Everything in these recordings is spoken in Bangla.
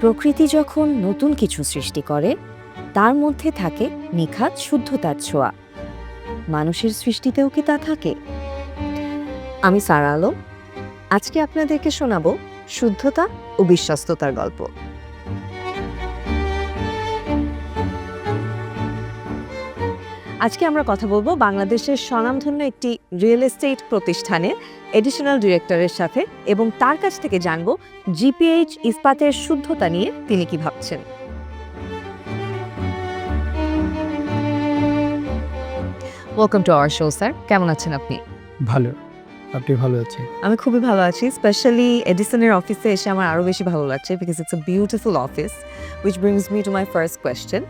প্রকৃতি যখন নতুন কিছু সৃষ্টি করে, তার মধ্যে থাকে নিখাত শুদ্ধতার ছোঁয়া। মানুষের সৃষ্টিতেও কি তা থাকে? আমি সারা আলম। আজকে আপনাদেরকে শোনাব শুদ্ধতা ও বিশ্বস্ততার গল্প। আজকে আমরা কথা বলব বাংলাদেশের স্বনামধন্য একটি রিয়েল এস্টেট প্রতিষ্ঠানের এডিশনাল ডিরেক্টরের সাথে এবং তার কাছ থেকে জানব জিপিএইচ ইস্পাতের শুদ্ধতা নিয়ে তিনি কি ভাবছেন। Welcome to our show sir কেমন আছেন আপনি? ভালো। আপনি ভালো আছেন? আমি খুবই ভালো আছি স্পেশালি এডিসনের অফিসে এসে আমার আরও বেশি ভালো লাগছে because it's a beautiful office which brings me to my first question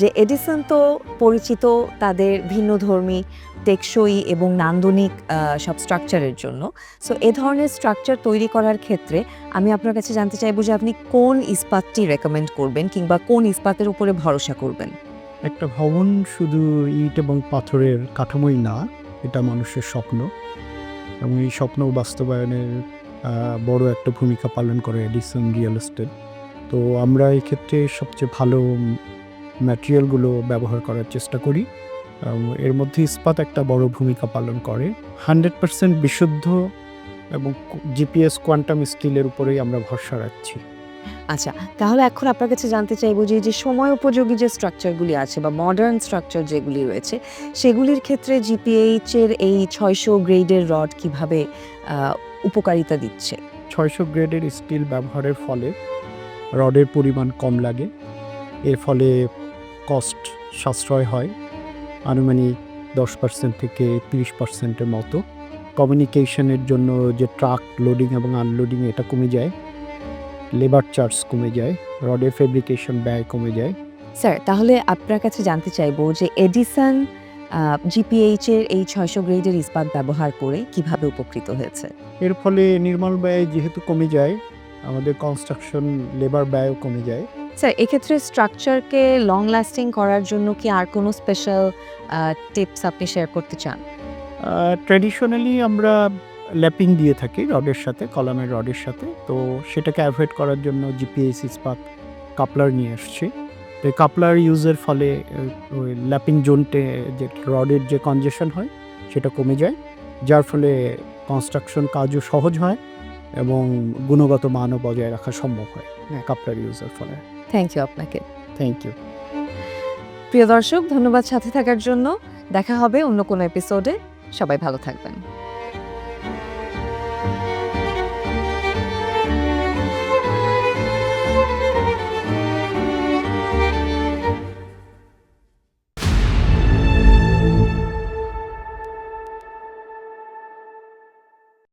যে এডিসন তো পরিচিত তাদের ভিন্ন ধর্মী টেকসই এবং নান্দনিক সব স্ট্রাকচারের জন্য। সো এ ধরনের স্ট্রাকচার তৈরি করার ক্ষেত্রে আমি আপনার কাছে জানতে চাইব যে আপনি কোন ইস্পাতটি রেকমেন্ড করবেন কিংবা কোন ইস্পাতের উপরে ভরসা করবেন? একটা ভবন শুধু ইট এবং পাথরের কাঠামোই না এটা মানুষের স্বপ্ন। এবং এই স্বপ্ন বাস্তবায়নের বড় একটা ভূমিকা পালন করে এডিসন রিয়েল এস্টেট। তো আমরা এই ক্ষেত্রে সবচেয়ে ভালো ম্যাটেরিয়ালগুলো ব্যবহার করার চেষ্টা করি। এর মধ্যে ইস্পাত একটা বড় ভূমিকা পালন করে। হান্ড্রেড পারসেন্ট বিশুদ্ধ এবং জিপিএস কোয়ান্টাম স্টিলের উপরেই আমরা ভরসা রাখছি। আচ্ছা তাহলে এখন আপনার কাছে জানতে চাইব যে যে সময় উপযোগী যে স্ট্রাকচারগুলি আছে বা মডার্ন স্ট্রাকচার যেগুলি রয়েছে, সেগুলির ক্ষেত্রে জিপিএইচ এর এই ছয়শো গ্রেডের রড কীভাবে উপকারিতা দিচ্ছে? ছয়শো গ্রেডের স্টিল ব্যবহারের ফলে রডের পরিমাণ কম লাগে। এর ফলে কস্ট সাশ্রয় হয়। আনুমানিক দশ পার্সেন্ট থেকে তিরিশ পার্সেন্টের মতো। কমিউনিকেশনের জন্য যে ট্রাক লোডিং এবং আনলোডিং এটা কমে যায়। লেবার চার্জ কমে যায় রডের ফেব্রিকেশন ব্যয় কমে যায়। স্যার তাহলে আপনার কাছে জানতে চাইব যে এডিসন জিপিএইচ এর এই ছয়শো গ্রেডের ইস্পাত ব্যবহার করে কীভাবে উপকৃত হয়েছে? এর ফলে নির্মাণ ব্যয় যেহেতু কমে যায় আমাদের কনস্ট্রাকশন লেবার ব্যয়ও কমে যায়। স্যার এক্ষেত্রে স্ট্রাকচারকে লং লাস্টিং করার জন্য কি আর কোনো স্পেশাল টিপস আপনি শেয়ার করতে চান? ট্র্যাডিশনালি আমরা ল্যাপিং দিয়ে থাকি রডের সাথে কলামের রডের সাথে। তো সেটাকে অ্যাভয়েড করার জন্য জিপিএস ইস্পাত কাপলার নিয়ে আসছি। তো কাপলার ইউজের ফলে ওই ল্যাপিং জোনটে যে রডের যে কনজেশন হয় সেটা কমে যায়। যার ফলে কনস্ট্রাকশন কাজও সহজ হয় এবং গুণগত মানও বজায় রাখা সম্ভব হয় হ্যাঁ কাপলার ইউজের ফলে। থ্যাংক ইউ আপনাকে। থ্যাংক ইউ প্রিয় দর্শক ধন্যবাদ সাথে থাকার জন্য। দেখা হবে অন্য কোনো এপিসোডে সবাই ভালো থাকবেন।